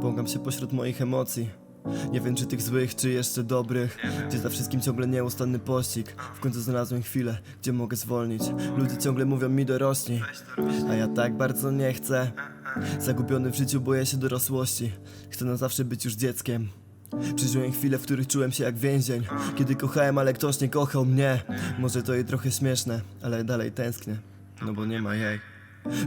Błąkam się pośród moich emocji. Nie wiem czy tych złych, czy jeszcze dobrych. Gdzie za wszystkim ciągle nieustanny pościg. W końcu znalazłem chwilę, gdzie mogę zwolnić. Ludzie ciągle mówią mi dorośli A ja tak bardzo nie chcę. Zagubiony w życiu boję się dorosłości. Chcę na zawsze być już dzieckiem. Przeżyłem chwile, w których czułem się jak więzień. Kiedy kochałem, ale ktoś nie kochał mnie. Może to i trochę śmieszne, ale dalej tęsknię No bo nie ma jej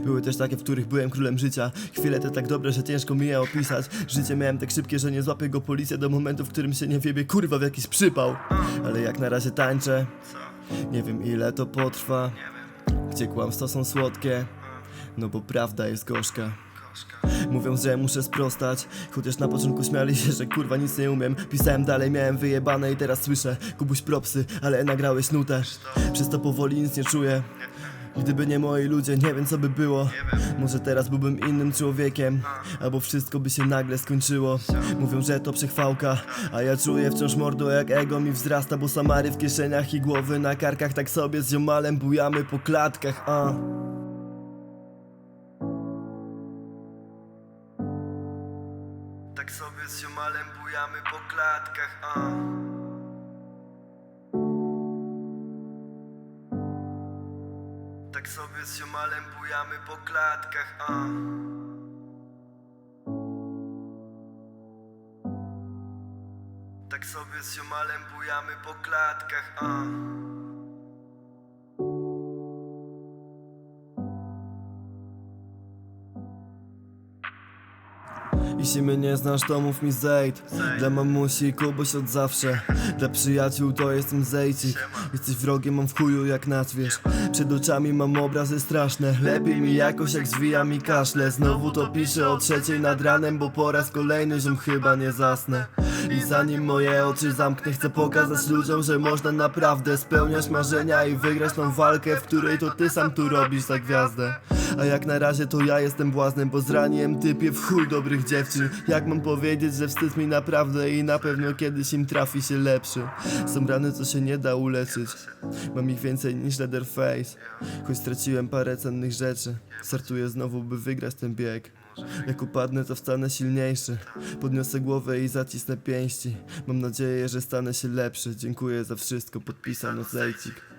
były też takie, w których byłem królem życia. Chwile te tak dobre, że ciężko mi je opisać. Życie miałem tak szybkie, że nie złapie go policja Do momentu, w którym się nie wiebie kurwa w jakiś przypał. Ale jak na razie tańczę. Nie wiem ile to potrwa. Gdzie kłamstwa są słodkie. No bo prawda jest gorzka. Mówią, że muszę sprostać. Chociaż na początku śmiali się, że kurwa nic nie umiem. Pisałem dalej, miałem wyjebane i teraz słyszę. Kubuś propsy, ale nagrałeś nutę. Przez to powoli nic nie czuję Gdyby nie moi ludzie, nie wiem co by było. Może teraz byłbym innym człowiekiem Albo wszystko by się nagle skończyło. Mówią, że to przechwałka A ja czuję wciąż mordo jak ego mi wzrasta Bo samary w kieszeniach i głowy na karkach Tak sobie z ziomalem bujamy po klatkach, a. Tak sobie z ziomalem bujamy po klatkach, a Tak sobie z ziomalem bujamy po klatkach, a. Tak sobie z ziomalem bujamy po klatkach, a Jeśli mnie nie znasz, to mów mi zejd Dla mamusi Kubuś od zawsze. Dla przyjaciół to jestem zejcik Jesteś wrogiem, mam w chuju jak nazwiesz Przed oczami mam obrazy straszne. Lepiej mi jakoś jak zwija mi kaszle. Znowu to piszę o trzeciej nad ranem Bo po raz kolejny ziom chyba nie zasnę. I zanim moje oczy zamknę Chcę pokazać ludziom, że można naprawdę Spełniać marzenia i wygrać tą walkę W której to ty sam tu robisz za gwiazdę a jak na razie to ja jestem błaznem, bo zraniłem typie w chuj dobrych dziewczyn. Jak mam powiedzieć, że wstyd mi naprawdę i na pewno kiedyś im trafi się lepszy. Są rany, co się nie da uleczyć. Mam ich więcej niż Leatherface. Choć straciłem parę cennych rzeczy. Startuję znowu, by wygrać ten bieg. Jak upadnę, to wstanę silniejszy. Podniosę głowę i zacisnę pięści. Mam nadzieję, że stanę się lepszy. Dziękuję za wszystko, podpisano Zejcik